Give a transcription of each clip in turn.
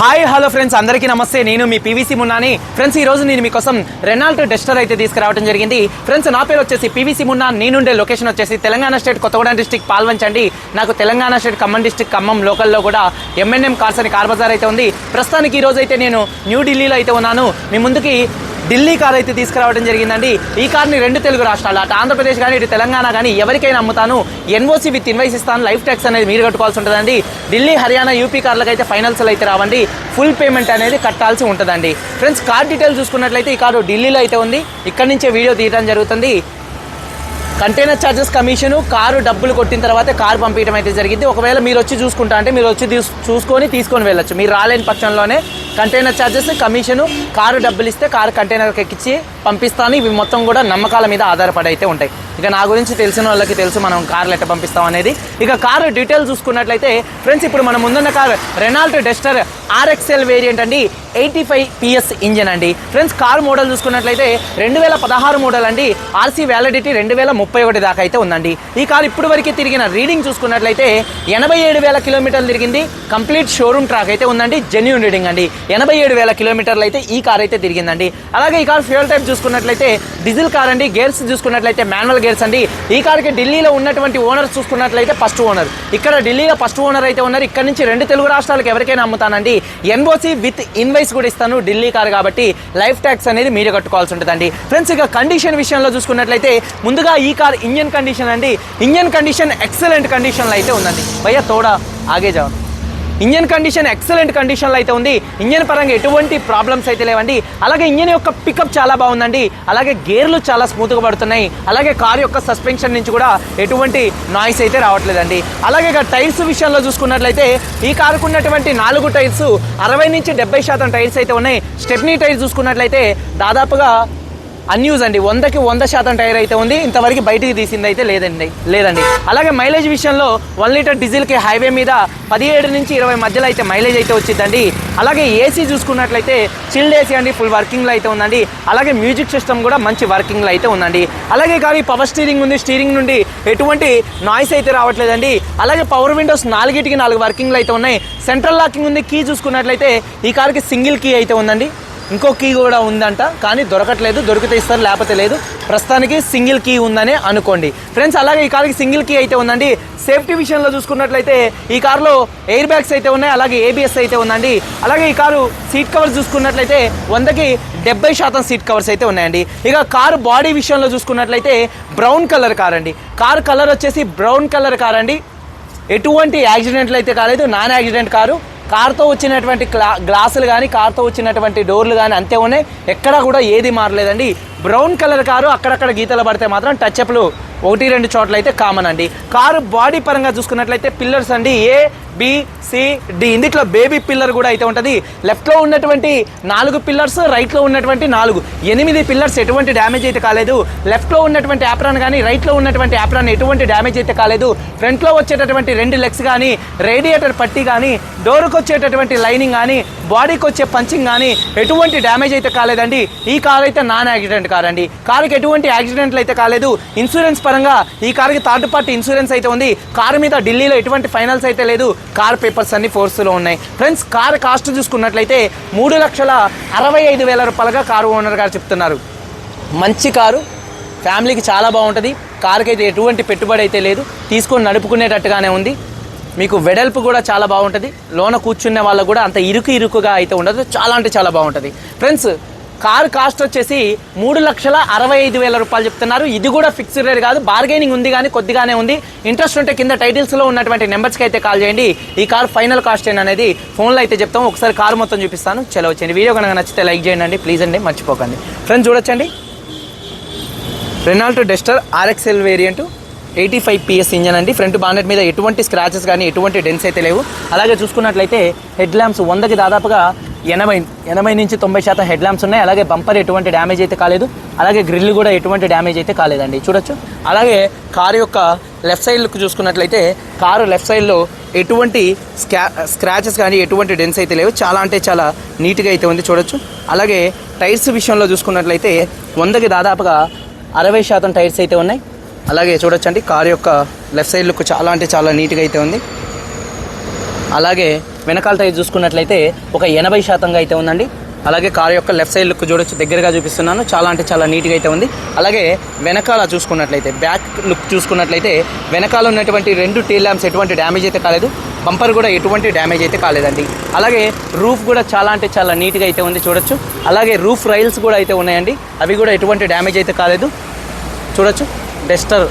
Hi hello friends. అందరికీ నమస్తే. నేను మీ పీవీసీ మున్నాని. ఫ్రెండ్స్ ఈ రోజు నేను మీకోసం రెనాల్ట్ డెస్టర్ అయితే తీసుకురావడం జరిగింది. ఫ్రెండ్స్ నా పేరు వచ్చేసి పీవీసీ మున్నా. నేనుండే లొకేషన్ వచ్చేసి తెలంగాణ స్టేట్ కొత్తగూడెం డిస్టిక్ పాల్వంచండి. నాకు తెలంగాణ స్టేట్ ఖమ్మం డిస్టిక్ ఖమ్మం లోకల్లో కూడా ఎంఎన్ఎం కార్స్ అని కార్ బజార్ అయితే ఉంది. ప్రస్తుతానికి ఈ రోజు అయితే నేను న్యూఢిల్లీలో అయితే ఉన్నాను. మీ ముందుకి ఢిల్లీ కార్ అయితే తీసుకురావడం జరిగిందండి. ఈ కార్ని రెండు తెలుగు రాష్ట్రాలు అటు ఆంధ్రప్రదేశ్ కానీ ఇటు తెలంగాణ కానీ ఎవరికైనా అమ్ముతాను. ఎన్ఓసీ విత్ ఇన్వైస్ ఇస్తాను. లైఫ్ ట్యాక్స్ అనేది మీరు కట్టుకోవాల్సి ఉంటుందండి. ఢిల్లీ హర్యానా యూపీ కార్లకు అయితే ఫైనల్స్లో అయితే రావండి. ఫుల్ పేమెంట్ అనేది కట్టాల్సి ఉంటుందండి. ఫ్రెండ్స్ కార్ డీటెయిల్ చూసుకున్నట్లయితే ఈ కారు ఢిల్లీలో అయితే ఉంది. ఇక్కడి నుంచే వీడియో తీయడం జరుగుతుంది. కంటైనర్ ఛార్జెస్ కమిషన్ కారు డబ్బులు కొట్టిన తర్వాత కారు పంపించడం అయితే జరిగింది. ఒకవేళ మీరు వచ్చి చూసుకుంటా అంటే మీరు వచ్చి చూసుకొని తీసుకొని వెళ్ళొచ్చు. మీరు రాలేని పక్షంలోనే కంటైనర్ ఛార్జెస్ కమిషను కారు డబ్బులు ఇస్తే కారు కంటైనర్కి ఎక్కించి పంపిస్తాను. ఇవి మొత్తం కూడా నమ్మకాల మీద ఆధారపడి అయితే ఉంటాయి. ఇక నా గురించి తెలిసిన వాళ్ళకి తెలుసు మనం కార్లు ఎట్ట పంపిస్తాం అనేది. ఇక కారు డీటెయిల్ చూసుకున్నట్లయితే ఫ్రెండ్స్ ఇప్పుడు మనం ముందున్న car Renault Duster RXL variant అండి. ఎయిటీ ఫైవ్ పిఎస్ ఇంజన్ అండి. ఫ్రెండ్స్ కార్ మోడల్ చూసుకున్నట్లయితే రెండు వేల పదహారు మోడల్ అండి. ఆర్సీ వ్యాలిడిటీ రెండు వేల ముప్పై ఒకటి దాకా అయితే ఉందండి. ఈ కార్ ఇప్పుడు వరకు తిరిగిన రీడింగ్ చూసుకున్నట్లయితే ఎనభై ఏడు వేల కిలోమీటర్లు తిరిగింది. కంప్లీట్ షోరూమ్ ట్రాక్ అయితే ఉందండి. జెన్యున్ రీడింగ్ అండి. ఎనభై ఏడు వేల కిలోమీటర్లు అయితే ఈ కార్ అయితే తిరిగిందండి. అలాగే ఈ కార్ ఫ్యూయల్ టైప్ చూసుకున్నట్లయితే డీజిల్ కార్ అండి గేర్స్ చూసుకున్నట్లయితే మాన్యువల్ గేర్స్ అండి. ఈ కార్కి ఢిల్లీలో ఉన్నటువంటి ఓనర్ చూసుకున్నట్లయితే ఫస్ట్ ఓనర్. ఇక్కడ ఢిల్లీలో ఫస్ట్ ఓనర్ అయితే ఉన్నారు. ఇక్కడ నుంచి రెండు తెలుగు రాష్ట్రాలకు ఎవరికైనా అమ్ముతానండి. ఎన్ఓసి విత్ ఇన్వైస్ కూడా ఇస్తాను ఢిల్లీ కార్ కాబట్టి లైఫ్ ట్యాక్స్ అనేది మీరే కట్టుకోవాల్సి ఉంటుందండి. ఫ్రెండ్స్ ఇక కండిషన్ విషయంలో చూసుకున్నట్లయితే ముందుగా ఈ కార్ ఇంజన్ కండిషన్ అండి. ఇంజన్ కండిషన్ ఎక్సలెంట్ కండిషన్లో అయితే ఉందండి. భయ్యా తోడా ఆగే జాను ఇంజన్ కండిషన్ ఎక్సలెంట్ కండిషన్లో అయితే ఉంది. ఇంజన్ పరంగా ఎటువంటి ప్రాబ్లమ్స్ అయితే లేవండి. అలాగే ఇంజన్ యొక్క పికప్ చాలా బాగుందండి. అలాగే గేర్లు చాలా స్మూత్గా పడుతున్నాయి. అలాగే కార్ యొక్క సస్పెన్షన్ నుంచి కూడా ఎటువంటి నాయిస్ అయితే రావట్లేదండి. అలాగే ఇక టైర్స్ విషయంలో చూసుకున్నట్లయితే ఈ కారుకు ఉన్నటువంటి నాలుగు టైర్స్ అరవై నుంచి డెబ్బై శాతం టైర్స్ అయితే ఉన్నాయి. స్టెప్నీ టైర్స్ చూసుకున్నట్లయితే దాదాపుగా అన్యూజ్ అండి వందకి వంద శాతం టైర్ అయితే ఉంది ఇంతవరకు బయటికి తీసింది అయితే లేదండి లేదండి. అలాగే మైలేజ్ విషయంలో వన్ లీటర్ డీజిల్కి హైవే మీద పదిహేడు నుంచి ఇరవై మధ్యలో అయితే మైలేజ్ అయితే వచ్చిందండి. అలాగే ఏసీ చూసుకున్నట్లయితే చిల్డ్ ఏసీ అండి ఫుల్ వర్కింగ్లో అయితే ఉందండి. అలాగే మ్యూజిక్ సిస్టమ్ కూడా మంచి వర్కింగ్లో అయితే ఉందండి. అలాగే కానీ పవర్ స్టీరింగ్ ఉంది స్టీరింగ్ నుండి ఎటువంటి నాయిస్ అయితే రావట్లేదండి. అలాగే పవర్ విండోస్ నాలుగిటికి నాలుగు వర్కింగ్లు అయితే ఉన్నాయి. సెంట్రల్ లాకింగ్ ఉంది కీ చూసుకున్నట్లయితే ఈ కార్కి సింగిల్ కీ అయితే ఉందండి. ఇంకో కీ కూడా ఉందంట కానీ దొరకట్లేదు దొరికితే ఇస్తారు లేకపోతే లేదు. ప్రస్తుతానికి సింగిల్ కీ ఉందని అనుకోండి. ఫ్రెండ్స్ అలాగే ఈ కార్కి సింగిల్ కీ అయితే ఉందండి. సేఫ్టీ విషయంలో చూసుకున్నట్లయితే ఈ కార్లో ఎయిర్ బ్యాగ్స్ అయితే ఉన్నాయి అలాగే ఏబిఎస్ అయితే ఉందండి. అలాగే ఈ కారు సీట్ కవర్స్ చూసుకున్నట్లయితే వందకి డెబ్బై శాతం సీట్ కవర్స్ అయితే ఉన్నాయండి. ఇక కారు బాడీ విషయంలో చూసుకున్నట్లయితే బ్రౌన్ కలర్ కార్ అండి. కారు కలర్ వచ్చేసి బ్రౌన్ కలర్ కార్ అండి. ఎటువంటి యాక్సిడెంట్లు అయితే కాలేదు నాన్ యాక్సిడెంట్ కారు. కార్తో వచ్చినటువంటి గ్లా గ్లాసులు కానీ కార్తో వచ్చినటువంటి డోర్లు కానీ అంతే ఉన్నాయి. ఎక్కడా కూడా ఏది మారలేదండి. బ్రౌన్ కలర్ కారు అక్కడక్కడ గీతలు పడితే మాత్రం టచ్ అప్లు ఒకటి రెండు చోట్ల అయితే కామన్ అండి. కారు బాడీ పరంగా చూసుకున్నట్లయితే పిల్లర్స్ అండి ఏ బి సి డి ఇందులో బేబీ పిల్లర్ కూడా అయితే ఉంటుంది. లెఫ్ట్లో ఉన్నటువంటి నాలుగు పిల్లర్స్ రైట్లో ఉన్నటువంటి నాలుగు. ఎనిమిది పిల్లర్స్ ఎటువంటి డ్యామేజ్ అయితే కాలేదు. లెఫ్ట్లో ఉన్నటువంటి యాప్రాన్ కానీ రైట్లో ఉన్నటువంటి యాప్రాన్ ఎటువంటి డ్యామేజ్ అయితే కాలేదు. ఫ్రంట్లో వచ్చేటటువంటి రెండు లెగ్స్ కానీ రేడియేటర్ పట్టి కానీ డోర్కి వచ్చేటటువంటి లైనింగ్ కానీ బాడీకి వచ్చే పంచింగ్ కానీ ఎటువంటి డ్యామేజ్ అయితే కాలేదండి. ఈ కార్ అయితే నాన్ యాక్సిడెంట్ కార్ అండి కారుకి ఎటువంటి యాక్సిడెంట్లు అయితే కాలేదు. ఇన్సూరెన్స్ పరంగా ఈ కారుకి థర్డ్ పార్టీ ఇన్సూరెన్స్ అయితే ఉంది. కారు మీద ఢిల్లీలో ఎటువంటి ఫైనల్స్ అయితే లేదు. కార్ పేపర్స్ అన్ని ఫోర్స్లో ఉన్నాయి. ఫ్రెండ్స్ కార్ కాస్ట్ చూసుకున్నట్లయితే మూడు లక్షల అరవై ఐదు వేల రూపాయలుగా కారు ఓనర్ గారు చెప్తున్నారు. మంచి కారు ఫ్యామిలీకి చాలా బాగుంటుంది. కారుకి అయితే ఎటువంటి పెట్టుబడి అయితే లేదు. తీసుకొని నడుపుకునేటట్టుగానే ఉంది. మీకు వెడల్పు కూడా చాలా బాగుంటుంది. లోన కూర్చునే వాళ్ళకు కూడా అంత ఇరుకు ఇరుకుగా అయితే ఉండదు. చాలా అంటే చాలా బాగుంటుంది. ఫ్రెండ్స్ కార్ కాస్ట్ వచ్చేసి మూడు లక్షల అరవై ఐదు వేల రూపాయలు చెప్తున్నారు. ఇది కూడా ఫిక్స్డ్ రేట్ కాదు. బార్గెనింగ్ ఉంది కానీ కొద్దిగానే ఉంది. ఇంట్రెస్ట్ ఉంటే కింద టైటిల్స్లో ఉన్నటువంటి నెంబర్స్కి అయితే కాల్ చేయండి. ఈ కారు ఫైనల్ కాస్ట్ అనేది ఫోన్లో అయితే చెప్తాం. ఒకసారి కారు మొత్తం చూపిస్తాను. చలో వచ్చేయండి. వీడియో కనుక నచ్చితే లైక్ చేయండి. ప్లీజ్ అండి. మర్చిపోకండి. ఫ్రెండ్స్ చూడొచ్చండి. Renault Duster RXL variant eighty five PS engine అండి. ఫ్రంట్ బానెట్ మీద ఎటువంటి స్క్రాచెస్ కానీ ఎటువంటి డెన్స్ అయితే లేవు. అలాగే చూసుకున్నట్లయితే హెడ్ ల్యాంప్స్ వందకి దాదాపుగా ఎనభై ఎనభై నుంచి తొంభై శాతం హెడ్ ల్యాంప్స్ ఉన్నాయి. అలాగే బంపర్ ఎటువంటి డ్యామేజ్ అయితే కాలేదు. అలాగే గ్రిల్ కూడా ఎటువంటి డ్యామేజ్ అయితే కాలేదండి. చూడొచ్చు. అలాగే కారు యొక్క లెఫ్ట్ సైడ్ లుక్ చూసుకున్నట్లయితే కారు లెఫ్ట్ సైడ్లో ఎటువంటి స్క్రా స్క్రాచెస్ కానీ ఎటువంటి డెన్స్ అయితే లేవు. చాలా అంటే చాలా నీట్గా అయితే ఉంది. చూడొచ్చు. అలాగే టైర్స్ విషయంలో చూసుకున్నట్లయితే వందకి దాదాపుగా అరవై శాతం టైర్స్ అయితే ఉన్నాయి. అలాగే చూడొచ్చండి. కారు యొక్క లెఫ్ట్ సైడ్ లుక్ చాలా అంటే చాలా నీట్గా అయితే ఉంది. అలాగే వెనకాల టైర్ చూసుకున్నట్లయితే ఒక ఎనభై శాతంగా అయితే ఉందండి. అలాగే కారు యొక్క లెఫ్ట్ సైడ్ లుక్ చూడొచ్చు దగ్గరగా చూపిస్తున్నాను. చాలా అంటే చాలా నీట్గా అయితే ఉంది. అలాగే వెనకాల చూసుకున్నట్లయితే బ్యాక్ లుక్ చూసుకున్నట్లయితే వెనకాల ఉన్నటువంటి రెండు టీ ల్యాంప్స్ ఎటువంటి డ్యామేజ్ అయితే కాలేదు. బంపర్ కూడా ఎటువంటి డ్యామేజ్ అయితే కాలేదండి. అలాగే రూఫ్ కూడా చాలా అంటే చాలా నీట్గా అయితే ఉంది చూడొచ్చు. అలాగే రూఫ్ రైల్స్ కూడా అయితే ఉన్నాయండి. అవి కూడా ఎటువంటి డ్యామేజ్ అయితే కాలేదు. చూడొచ్చు. డెస్టర్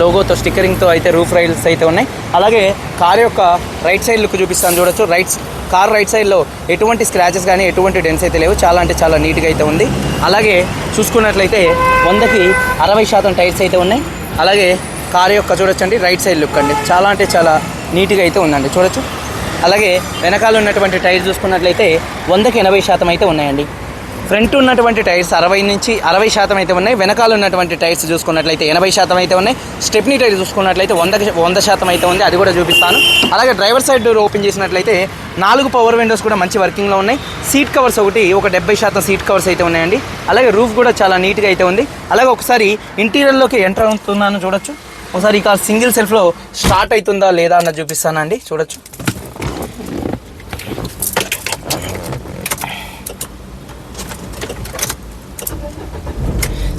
లోగోతో స్టిక్కరింగ్తో అయితే రూఫ్ రైల్స్ అయితే ఉన్నాయి. అలాగే కార్ యొక్క రైట్ సైడ్ లుక్ చూపిస్తాను చూడొచ్చు. రైట్ కార్ రైట్ సైడ్లో ఎటువంటి స్క్రాచెస్ కానీ ఎటువంటి డెన్స్ అయితే లేవు. చాలా అంటే చాలా నీట్గా అయితే ఉంది. అలాగే చూసుకున్నట్లయితే వందకి అరవై శాతం టైర్స్ అయితే ఉన్నాయి. అలాగే కార్ యొక్క చూడొచ్చండి రైట్ సైడ్ లుక్ అండి. చాలా అంటే చాలా నీట్గా అయితే ఉందండి. చూడొచ్చు. అలాగే వెనకాల ఉన్నటువంటి టైర్ చూసుకున్నట్లయితే వందకి ఎనభై శాతం అయితే ఉన్నాయండి. ఫ్రంట్ ఉన్నటువంటి టైర్స్ అరవై నుంచి అరవై శాతం అయితే ఉన్నాయి. వెనకాల ఉన్నటువంటి టైర్స్ చూసుకున్నట్లయితే ఎనభై శాతం అయితే ఉన్నాయి. స్టెప్నీ టైర్ చూసుకున్నట్లయితే వంద వంద శాతం అయితే ఉంది. అది కూడా చూపిస్తాను. అలాగే డ్రైవర్ సైడ్ డోర్ ఓపెన్ చేసినట్లయితే నాలుగు పవర్ విండోస్ కూడా మంచి వర్కింగ్లో ఉన్నాయి. సీట్ కవర్స్ ఒకటి ఒక డెబ్బై శాతం సీట్ కవర్స్ అయితే ఉన్నాయండి. అలాగే రూఫ్ కూడా చాలా నీట్గా అయితే ఉంది. అలాగే ఒకసారి ఇంటీరియర్లోకి ఎంటర్ అవుతున్నాను చూడొచ్చు. ఒకసారి ఇక సింగిల్ సెల్ఫ్లో స్టార్ట్ అవుతుందా లేదా అన్నది చూపిస్తానండి. చూడొచ్చు.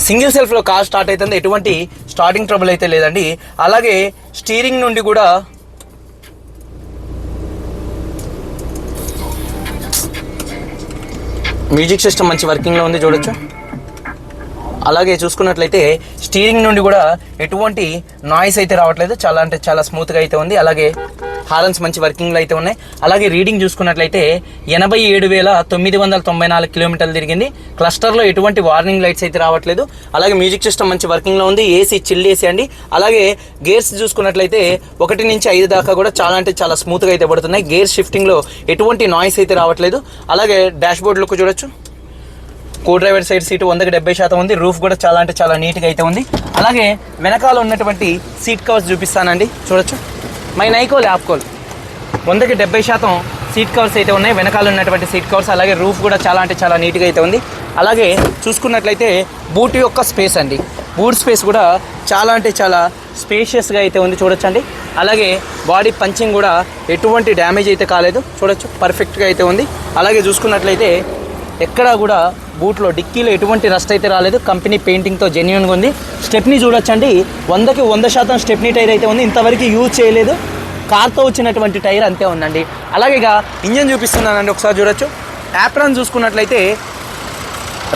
సింగిల్ సెల్ఫ్లో కార్ స్టార్ట్ అవుతుంది ఎటువంటి స్టార్టింగ్ ట్రబుల్ అయితే లేదండి. అలాగే స్టీరింగ్ నుండి కూడా మ్యూజిక్ సిస్టమ్ మంచి వర్కింగ్లో ఉంది చూడొచ్చు. అలాగే చూసుకున్నట్లయితే స్టీరింగ్ నుండి కూడా ఎటువంటి నాయిస్ అయితే రావట్లేదు. చాలా అంటే చాలా స్మూత్గా అయితే ఉంది. అలాగే హారన్స్ మంచి వర్కింగ్లో అయితే ఉన్నాయి. అలాగే రీడింగ్ చూసుకున్నట్లయితే ఎనభై ఏడు వేల తొమ్మిది వందల తొంభై నాలుగు కిలోమీటర్లు తిరిగింది. క్లస్టర్లో ఎటువంటి వార్నింగ్ లైట్స్ అయితే రావట్లేదు. అలాగే మ్యూజిక్ సిస్టమ్ మంచి వర్కింగ్లో ఉంది. ఏసీ చిల్ ఏసీ అండి. అలాగే గేర్స్ చూసుకున్నట్లయితే ఒకటి నుంచి ఐదు దాకా కూడా చాలా అంటే చాలా స్మూత్గా అయితే పడుతున్నాయి. గేర్ షిఫ్టింగ్లో ఎటువంటి నాయిస్ అయితే రావట్లేదు. అలాగే డాష్ బోర్డ్ లుక్ చూడొచ్చు. కో డ్రైవర్ సైడ్ సీటు వందకి డెబ్బై శాతం ఉంది. రూఫ్ కూడా చాలా అంటే చాలా నీట్గా అయితే ఉంది. అలాగే వెనకాల ఉన్నటువంటి సీట్ కవర్స్ చూపిస్తానండి. చూడొచ్చు. మై నైకోల్ యాప్కోల్ వందకి డెబ్బై శాతం సీట్ కవర్స్ అయితే ఉన్నాయి. వెనకాల ఉన్నటువంటి సీట్ కవర్స్ అలాగే రూఫ్ కూడా చాలా అంటే చాలా నీట్గా అయితే ఉంది. అలాగే చూసుకున్నట్లయితే బూట్ యొక్క స్పేస్ అండి. బూట్ స్పేస్ కూడా చాలా అంటే చాలా స్పేషియస్గా అయితే ఉంది. చూడొచ్చండి. అలాగే బాడీ పంచింగ్ కూడా ఎటువంటి డ్యామేజ్ అయితే కాలేదు. చూడొచ్చు. పర్ఫెక్ట్గా అయితే ఉంది. అలాగే చూసుకున్నట్లయితే ఎక్కడా కూడా బూట్లో డిక్కీలో ఎటువంటి రస్ట్ అయితే రాలేదు. కంపెనీ పెయింటింగ్తో జెన్యున్గా ఉంది. స్టెప్ని చూడొచ్చండి. వందకి వంద శాతం స్టెప్నీ టైర్ అయితే ఉంది. ఇంతవరకు యూజ్ చేయలేదు. కార్తో వచ్చినటువంటి టైర్ అంతే ఉందండి. అలాగే ఇక ఇంజన్ చూపిస్తున్నానండి. ఒకసారి చూడొచ్చు. యాప్రాన్ చూసుకున్నట్లయితే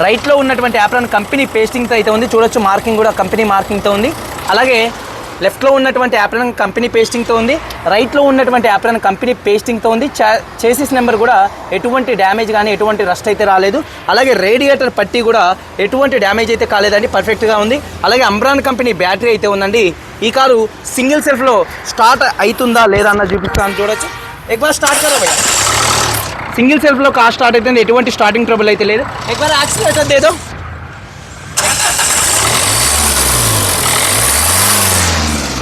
రైట్లో ఉన్నటువంటి యాప్రాన్ కంపెనీ పేస్టింగ్తో అయితే ఉంది. చూడొచ్చు మార్కింగ్ కూడా కంపెనీ మార్కింగ్తో ఉంది. అలాగే లెఫ్ట్లో ఉన్నటువంటి యాప్రన్ కంపెనీ పేస్టింగ్తో ఉంది. రైట్లో ఉన్నటువంటి యాప్రన్ కంపెనీ పేస్టింగ్తో ఉంది. చేసిస్ నెంబర్ కూడా ఎటువంటి డ్యామేజ్ కానీ ఎటువంటి రస్ట్ అయితే రాలేదు. అలాగే రేడియేటర్ పట్టి కూడా ఎటువంటి డ్యామేజ్ అయితే కాలేదండి. పర్ఫెక్ట్గా ఉంది. అలాగే అంబ్రాన్ కంపెనీ బ్యాటరీ అయితే ఉందండి. ఈ కారు సింగిల్ సెల్ఫ్లో స్టార్ట్ అవుతుందా లేదా అన్న చూపిస్తాను. చూడొచ్చు. ఎక్కువ స్టార్ట్ కదా సింగిల్ సెల్ఫ్లో కార్ స్టార్ట్ అయితే ఎటువంటి స్టార్టింగ్ ట్రబుల్ అయితే లేదు. ఎక్కువ యాక్సిలేటర్ ఏదో.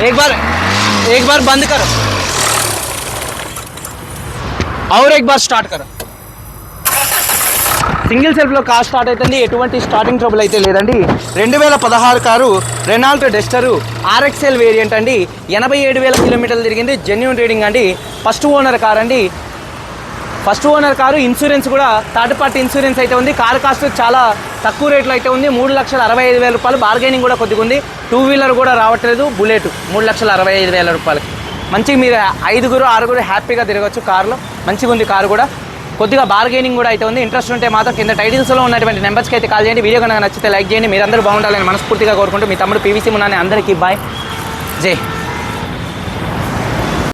एक बार एक बार बंद करो और एक बार స్టార్ట్ करो సింగిల్ సెల్ఫ్లో కార్ స్టార్ట్ అవుతుంది ఎటువంటి స్టార్టింగ్ ట్రబుల్ అయితే లేదండి రెండు వేల పదహారు car Renault Duster RXL variant అండి ఎనభై ఏడు వేల కిలోమీటర్లు తిరిగింది జెన్యున్ రీడింగ్ అండి ఫస్ట్ ఓనర్ కార్ అండి ఫస్ట్ ఓనర్ కారు ఇన్సూరెన్స్ కూడా థర్డ్ పార్టీ ఇన్సూరెన్స్ అయితే ఉంది. కారు కాస్ట్ చాలా తక్కువ రేట్లో అయితే ఉంది. మూడు లక్షల అరవై ఐదు వేల రూపాయలు. బార్గెనింగ్ కూడా కొద్దిగా ఉంది. టూ వీలర్ కూడా రావట్లేదు. బుల్లెట్ మూడు లక్షల అరవై ఐదు వేల రూపాయలకి. మంచిగా మీరు ఐదుగురు ఆరుగురు హ్యాపీగా తిరగచ్చు కారులో. మంచిగా ఉంది కారు కూడా. కొద్దిగా బార్గెనింగ్ కూడా అయితే ఉంది. ఇంట్రెస్ట్ ఉంటే మాత్రం కింద టైటిల్స్లో ఉన్నటువంటి నెంబర్స్కి అయితే కాల్ చేయండి. వీడియో కనుక నచ్చితే లైక్ చేయండి. మీరందరూ బాగుండాలని మనస్ఫూర్తిగా కోరుకుంటూ మీ తమ్ముడు పీవీసీ ఉన్నాను అందరికీ బాయ్ జై.